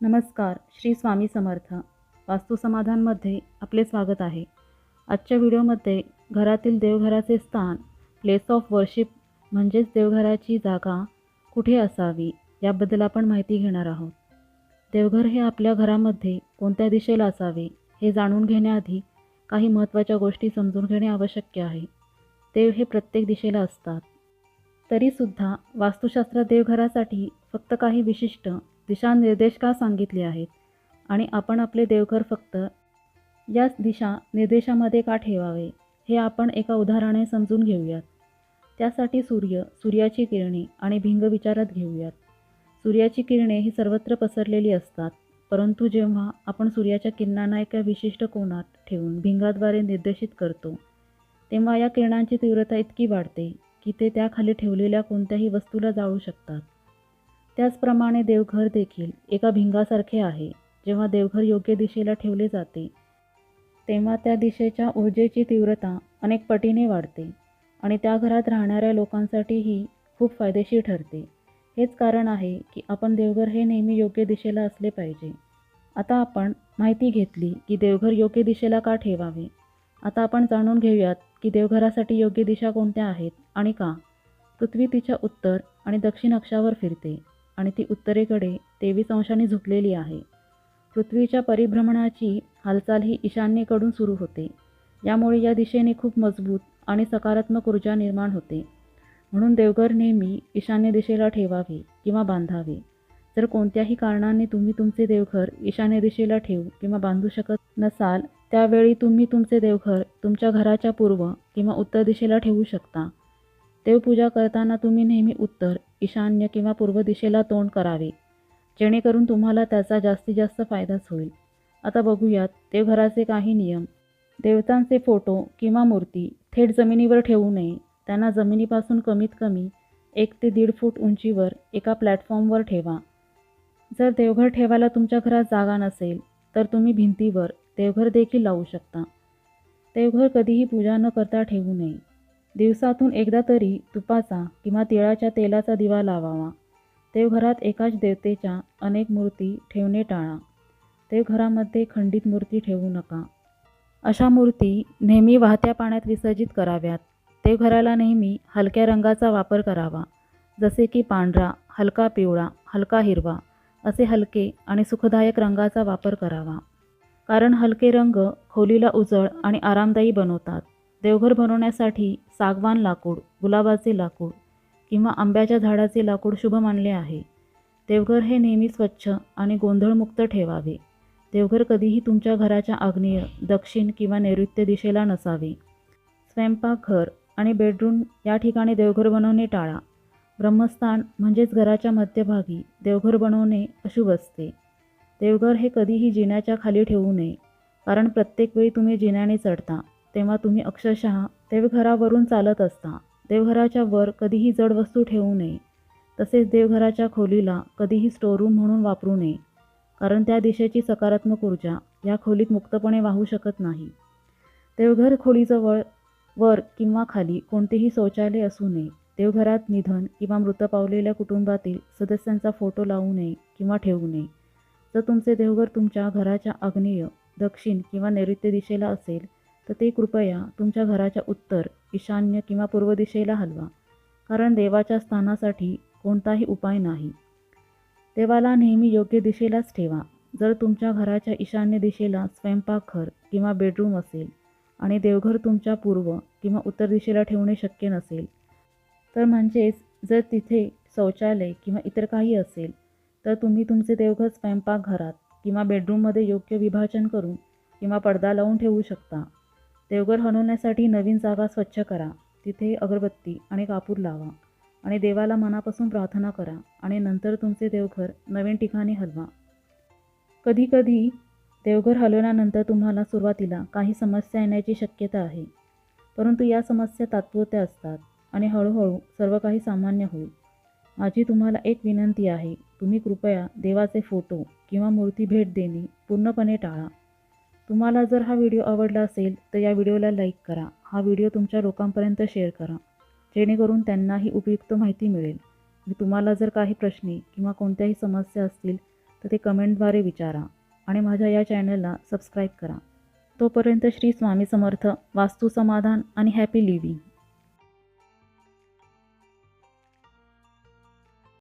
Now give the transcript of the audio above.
नमस्कार श्री स्वामी समर्थ. वास्तुसमाधानमध्ये आपले स्वागत आहे. आजच्या व्हिडिओमध्ये घरातील देवघराचे स्थान प्लेस ऑफ वर्शिप म्हणजेच देवघराची जागा कुठे असावी याबद्दल आपण माहिती घेणार आहोत. देवघर हे आपल्या घरामध्ये कोणत्या दिशेला असावे हे जाणून घेण्याआधी काही महत्त्वाच्या गोष्टी समजून घेणे आवश्यक आहे. देव हे प्रत्येक दिशेला असतात. तरीसुद्धा वास्तुशास्त्र देवघरासाठी फक्त काही विशिष्ट दिशानिर्देश का सांगितले आहेत. आणि आपण आपले देवघर फक्त याच दिशा निर्देशामध्ये का ठेवावे हे आपण एका उदाहरणाने समजून घेऊयात. त्यासाठी सूर्य सूर्याची किरणे आणि भिंग विचारात घेऊयात. सूर्याची किरणे ही सर्वत्र पसरलेली असतात परंतु जेव्हा आपण सूर्याच्या किरणांना एका विशिष्ट कोनात ठेवून भिंगाद्वारे निर्देशित करतो तेव्हा या किरणांची तीव्रता इतकी वाढते की ते त्याखाली ठेवलेल्या कोणत्याही वस्तूला जाळू शकतात. त्याचप्रमाणे देवघर देखील एका भिंगासारखे आहे. जेव्हा देवघर योग्य दिशेला ठेवले जाते तेव्हा त्या दिशेच्या ऊर्जेची तीव्रता अनेक पटीने वाढते आणि त्या घरात राहणाऱ्या लोकांसाठीही खूप फायदेशीर ठरते. हेच कारण आहे की आपण देवघर हे नेहमी योग्य दिशेला असले पाहिजे. आता आपण माहिती घेतली की देवघर योग्य दिशेला का ठेवावे? आता आपण जाणून घेऊयात की देवघरासाठी योग्य दिशा कोणत्या आहेत आणि का. पृथ्वी तिच्या उत्तर आणि दक्षिण अक्षावर फिरते. आणि ती उत्तरेकडे तेवीस अंशांनी झुकलेली आहे. पृथ्वीच्या परिभ्रमणाची हालचाल ही ईशान्येकडून सुरू होते. यामुळे या दिशेने खूप मजबूत आणि सकारात्मक ऊर्जा निर्माण होते. म्हणून देवघर नेहमी ईशान्य दिशेला ठेवावे किंवा बांधावे. जर कोणत्याही कारणाने तुम्ही तुमचे देवघर ईशान्य दिशेला ठेवू किंवा बांधू शकत नसाल त्यावेळी तुम्ही तुमचे देवघर तुमच्या घराच्या पूर्व किंवा उत्तर दिशेला ठेवू शकता. देवपूजा करताना तुम्ही नेहमी उत्तर ईशान्य किंवा पूर्व दिशेला तोंड करावे. जेणेकरून तुम्हाला त्याचा जास्तीत जास्त फायदाच होईल. आता बघूयात देवघराचे काही नियम. देवतांचे फोटो किंवा मूर्ती थेट जमिनीवर ठेवू नये. त्यांना जमिनीपासून कमीत कमी एक ते दीड फूट उंचीवर एका प्लॅटफॉर्मवर ठेवा. जर देवघर ठेवायला तुमच्या घरात जागा नसेल तर तुम्ही भिंतीवर देवघर देखील लावू शकता. देवघर कधीही पूजा न करता ठेवू नये. दिवसातून एकदा तरी तुपाचा किंवा तिळाच्या तेलाचा दिवा लावावा. देवघरात एकाच देवतेच्या अनेक मूर्ती ठेवणे टाळा. देवघरामध्ये खंडित मूर्ती ठेवू नका. अशा मूर्ती नेहमी वाहत्या पाण्यात विसर्जित कराव्यात. देवघराला नेहमी हलक्या रंगाचा वापर करावा. जसे की पांढरा हलका पिवळा हलका हिरवा असे हलके आणि सुखदायक रंगाचा वापर करावा. कारण हलके रंग खोलीला उजळ आणि आरामदायी बनवतात. देवघर बनवण्यासाठी सागवान लाकूड गुलाबाचे लाकूड किंवा आंब्याच्या झाडाचे लाकूड शुभ मानले आहे. देवघर हे नेहमी स्वच्छ आणि गोंधळमुक्त ठेवावे. देवघर कधीही तुमच्या घराच्या आग्नेय दक्षिण किंवा नैऋत्य दिशेला नसावे. स्वयंपाकघर आणि बेडरूम या ठिकाणी देवघर बनवणे टाळा. ब्रह्मस्थान म्हणजेच घराच्या मध्यभागी देवघर बनवणे अशुभ असते. देवघर हे कधीही जिन्याच्या खाली ठेवू नये कारण प्रत्येक वेळी तुम्ही जिन्याने चढता. तेव्हा तुम्ही अक्षरशः देवघरावरून चालत असता. देवघराच्या वर कधीही जड वस्तू ठेवू नये. तसेच देवघराच्या खोलीला कधीही स्टोरूम म्हणून वापरू नये. कारण त्या दिशेची सकारात्मक ऊर्जा या खोलीत मुक्तपणे वाहू शकत नाही. देवघर खोलीजवळ वर किंवा खाली कोणतेही शौचालय असू नये. देवघरात निधन किंवा मृत पावलेल्या कुटुंबातील सदस्यांचा फोटो लावू नये किंवा ठेवू नये. जर तुमचे देवघर तुमच्या घराच्या आग्नेय दक्षिण किंवा नैऋत्य दिशेला असेल तर ते कृपया तुमच्या घराच्या उत्तर ईशान्य किंवा पूर्व दिशेला हलवा कारण देवाच्या स्थानासाठी कोणताही उपाय नाही. देवाला नेहमी योग्य दिशेलाच ठेवा. जर तुमच्या घराच्या ईशान्य दिशेला स्वयंपाकघर किंवा बेडरूम असेल आणि देवघर तुमच्या पूर्व किंवा उत्तर दिशेला ठेवणे शक्य नसेल तर म्हणजेच जर तिथे शौचालय किंवा इतर काही असेल तर तुम्ही तुमचे देवघर स्वयंपाकघरात किंवा बेडरूममध्ये योग्य विभाजन करून किंवा पडदा लावून ठेवू शकता. देवघर हलवण्यासाठी नवीन जागा स्वच्छ करा. तिथे अगरबत्ती आणि कापूर लावा आणि देवाला मनापासून प्रार्थना करा आणि नंतर तुमचे देवघर नवीन ठिकाणी हलवा. कधीकधी देवघर हलवल्यानंतर तुम्हाला सुरुवातीला काही समस्या येण्याची शक्यता आहे. परंतु या समस्या तात्पुरत्या असतात आणि हळूहळू सर्व काही सामान्य होईल. माझी तुम्हाला एक विनंती आहे तुम्ही कृपया देवाचे फोटो किंवा मूर्ती भेट देणे पूर्णपणे टाळा. तुम्हाला जर हा व्हिडिओ आवडला असेल तर या व्हिडिओला लाईक करा. हा व्हिडिओ तुमच्या लोकांपर्यंत शेअर करा. जेणेकरून त्यांनाही उपयुक्त माहिती मिळेल. आणि तुम्हाला जर काही प्रश्ने किंवा कोणत्याही समस्या असतील तर ते कमेंटद्वारे विचारा. आणि माझ्या या चॅनलला सबस्क्राईब करा. तोपर्यंत श्री स्वामी समर्थ वास्तू समाधान आणि हॅपी लिव्हिंग.